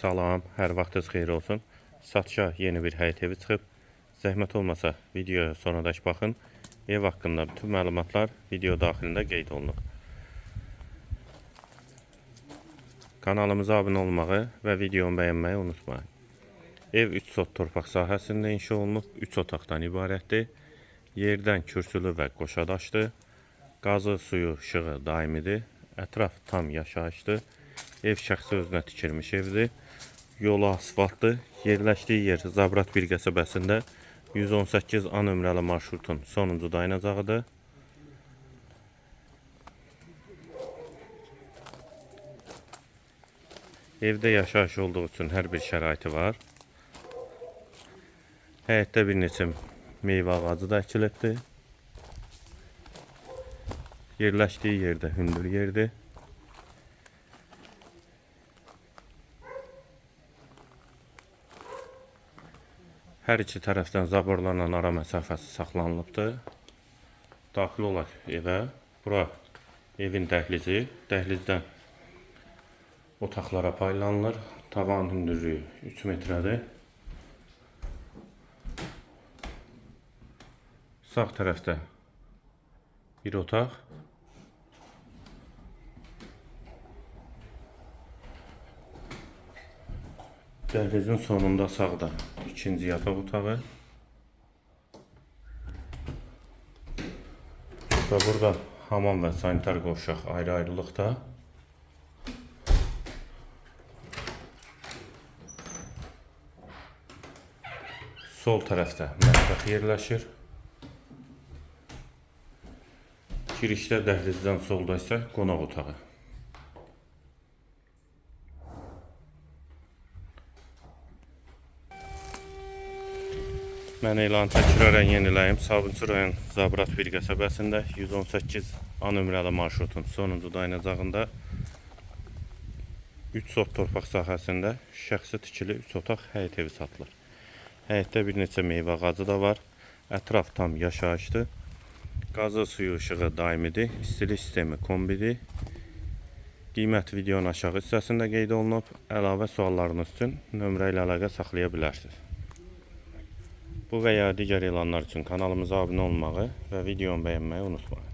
Salam, hər vaxtınız xeyir olsun. Satışa yeni bir həyət evi çıxıb. Zəhmət olmasa videoya sonradakı baxın. Ev haqqında bütün məlumatlar video daxilində qeyd olunur. Kanalımıza abunə olmağı və videomu bəyənməyi unutmayın. Ev 3 sot torpaq sahəsində inşa olunub, 3 otaqdan ibarətdir. Yerdən kürsülü və qoşadaşdır. Qazı, suyu, işığı daimidir. Ətraf tam yaşayışdır. Ev şəxsi özünə tikilmiş evdir. Yolu asfaltdır. Yerləşdiyi yer Zabrat bir qəsəbəsində 118 A nömrəli marşrutun sonuncu dayanacağıdır. Evdə yaşayış olduğu üçün hər bir şəraiti var. Həyətdə bir neçə meyvə ağacı da əkilibdir. Yerləşdiyi yerdə hündür yerdir. Hər iki tərəfdən zaborlarla ara məsafəsi saxlanılıbdır. Daxil olaq evə. Bura evin dəhlizi. Dəhlizdən otaqlara paylanılır. Tavan hündürlüyü 3 metrədir. Sağ tərəfdə bir otaq. Dəhlizin sonunda sağda ikinci yataq otağı. Və burada hamam və sanitar qovşaq ayrı-ayrılıqda. Sol tərəfdə mətbəx yerləşir. Girişdə dəhlizdən solda isə qonaq otağı. Mən elan təkrar yeniləyim. Sabunçu rayon Zabrat bir qəsəbəsində 118 A nömrəli marşrutun sonuncu dayanacağında 3 sot torpaq sahəsində şəxsi tikili 3 otaq həyət evi satılır. Həyətdə bir neçə meyvə ağacı da var. Ətraf tam yaşayışdır. Qazı suyu işığı daimidir. İstilik sistemi kombidir. Qiymət videonun aşağı hissəsində qeyd olunub. Əlavə suallarınız üçün nömrə ilə əlaqə saxlaya bilərsiniz. Bu və ya digər elanlar üçün kanalımıza abunə olmağı və videomu bəyənməyi unutmayın.